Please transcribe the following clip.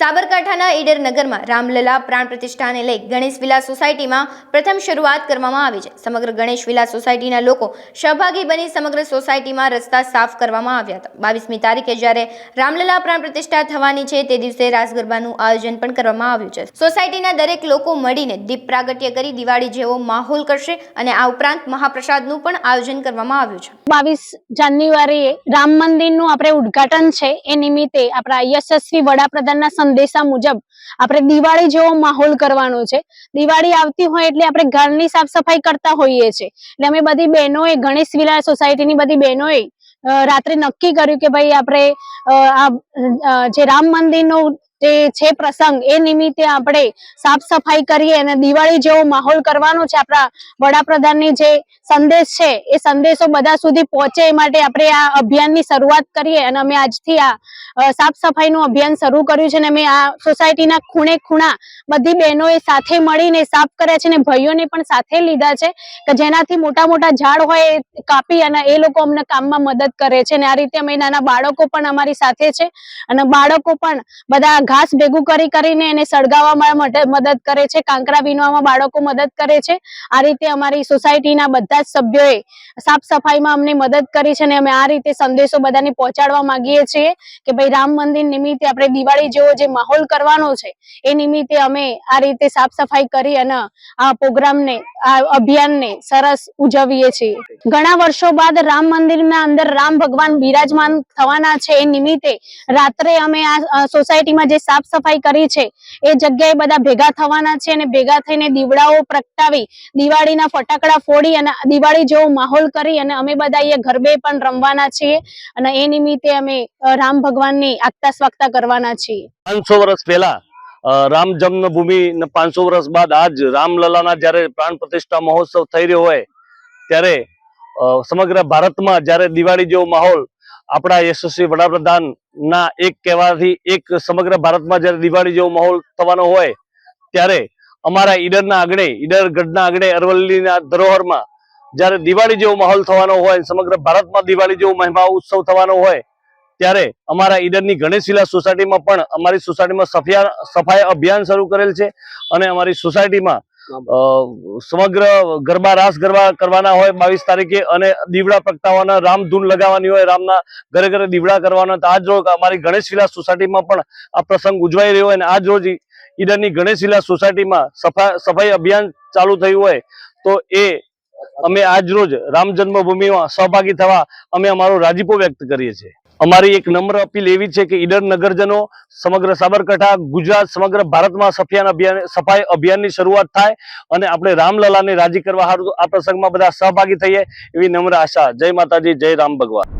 સાબરકાંઠાના ઈડર નગરમાં રામલલા પ્રાણ પ્રતિષ્ઠાને લઈ ગણેશ વિલા સોસાયટીમાં પ્રથમ શરૂઆત કરવામાં આવી છે. સમગ્ર ગણેશ વિલા સોસાયટીના લોકો સહભાગી બની સમગ્ર સોસાયટીમાં રસ્તા સાફ કરવામાં આવ્યા હતા. બાવીસમી તારીખે જ્યારે રામલલા પ્રાણ પ્રતિષ્ઠા થવાની છે તે દિવસે રાસ આયોજન પણ કરવામાં આવ્યું છે. સોસાયટીના દરેક લોકો મળીને દીપ પ્રાગટ્ય કરી દિવાળી જેવો માહોલ કરશે અને આ ઉપરાંત મહાપ્રસાદનું પણ આયોજન કરવામાં આવ્યું છે. બાવીસ જાન્યુઆરીએ રામ મંદિરનું આપણે ઉદ્ઘાટન છે. એ નિમિત્તે આપણા યશસ્વી વડાપ્રધાનના સંદેશા મુજબ આપણે દિવાળી જેવો માહોલ કરવાનો છે. દિવાળી આવતી હોય એટલે આપણે ઘરની સાફ સફાઈ કરતા હોઈએ છીએ. એટલે અમે બધી બહેનોએ, ગણેશ વિલા સોસાયટીની બધી બહેનોએ રાત્રે નક્કી કર્યું કે ભાઈ આપણે જે રામ મંદિરનો જે છે પ્રસંગ, એ નિમિત્તે આપણે સાફ સફાઈ કરીએ અને દિવાળી જેવો માહોલ કરવાનો છે આપણા વડાપ્રધાનની જે સંદેશ છે, એ સંદેશો બધા સુધી પહોંચે એ માટે આપણે આ અભિયાનની શરૂઆત કરીએ અને અમે આજથી આ સાફ સફાઈનું અભિયાન શરૂ કર્યું છે અને અમે આ સોસાયટીના ખૂણે ખૂણા બધી બહેનોએ સાથે મળીને સાફ કર્યા છે અને ભાઈઓને પણ સાથે લીધા છે કે જેનાથી મોટા મોટા ઝાડ હોય એ કાપી અને એ લોકો અમને કામમાં મદદ કરે છે અને આ રીતે અમે નાના બાળકો પણ અમારી સાથે છે અને બાળકો પણ બધા ઘાસ ભેગું કરી કરીને એને સળગાવવામાં મદદ કરે છે, કાંકરા વીણવામાં બાળકો મદદ કરે છે. આ રીતે અમારી સોસાયટીના બધા જ સભ્યોએ સાફ સફાઈમાં અમને મદદ કરી છે અને અમે આ રીતે સંદેશો બધાને પહોંચાડવા માંગીએ છીએ કે ભાઈ રામ મંદિર નિમિત્તે આપણે દિવાળી જેવો જે માહોલ કરવાનો છે, એ નિમિત્તે અમે આ રીતે સાફ સફાઈ કરી અને આ પ્રોગ્રામને, આ અભિયાનને સરસ ઉજવીએ છીએ. ઘણા વર્ષો બાદ રામ મંદિરના અંદર રામ ભગવાન બિરાજમાન થવાના છે, એ નિમિત્તે રાત્રે અમે આ સોસાયટીમાં જે સાફ સફાઈ કરી છે. એ જગ્યાએ બધા ભેગા થવાના છે અને ભેગા થઈને દીવડાઓ પ્રગટાવી, દિવાળીના ફટાકડા ફોડી અને દિવાળી જેવો માહોલ કરી અને અમે બધા એ ગરબે પણ રમવાના છીએ અને એ નિમિત્તે અમે રામ ભગવાનની આગતા સ્વાગતા કરવાના છીએ. પાંચસો વર્ષ પહેલા રામ જન્મભૂમિ પાંચસો વર્ષ બાદ આજ રામલલાના જ્યારે પ્રાણ પ્રતિષ્ઠા મહોત્સવ થઈ રહ્યો હોય, ત્યારે સમગ્ર ભારતમાં જ્યારે દિવાળી જેવો માહોલ આપણા યશસ્વી વડાપ્રધાન ના એક કહેવાથી એક સમગ્ર ભારતમાં જ્યારે દિવાળી જેવો માહોલ થવાનો હોય, ત્યારે અમારા ઈડરના આંગણે, ઈડર ગઢના આંગણે, અરવલ્લીના ધરોહરમાં જ્યારે દિવાળી જેવો માહોલ થવાનો હોય સમગ્ર ભારતમાં દિવાળી જેવો મહિમા ઉત્સવ થવાનો હોય, ત્યારે અમારા ઈડરની ગણેશ સોસાયટીમાં પણ અમારી સોસાયટીમાં સફિયા સફાઈ અભિયાન શરૂ કરેલ છે અને અમારી સોસાયટીમાં સમગ્ર ગરબા રાસ ગરબા કરવાના હોય બાવીસ તારીખે અને દીવડા પ્રગટાવવાના, રામ ધૂન લગાવવાની હોય, રામના ઘરે ઘરે દીવડા કરવાના, તો આજ રોજ અમારી ગણેશ વિલાસ સોસાયટીમાં પણ આ પ્રસંગ ઉજવાઈ રહ્યો હોય અને આજ રોજ ઈડરની ગણેશ વિલાસ સોસાયટીમાં સફા, સફાઈ અભિયાન ચાલુ થયું હોય, તો એ અમે આજ રોજ રામ જન્મભૂમિમાં સહભાગી થવા અમે અમારો રાજીપો વ્યક્ત કરીએ છીએ. અમારી એક નમ્ર અપીલ એવી છે કે ઈડર નગરજનો સમગ્ર સાબરકાંઠા, ગુજરાત, સમગ્ર ભારતમાં સફિયાન અભિયાન સફાઈ અભિયાનની શરૂઆત થાય અને આપણે રામલલાને રાજી કરવા હારું આ પ્રસંગમાં બધા સહભાગી થઈએ એવી નમ્ર આશા. જય માતાજી, જય રામ ભગવાન.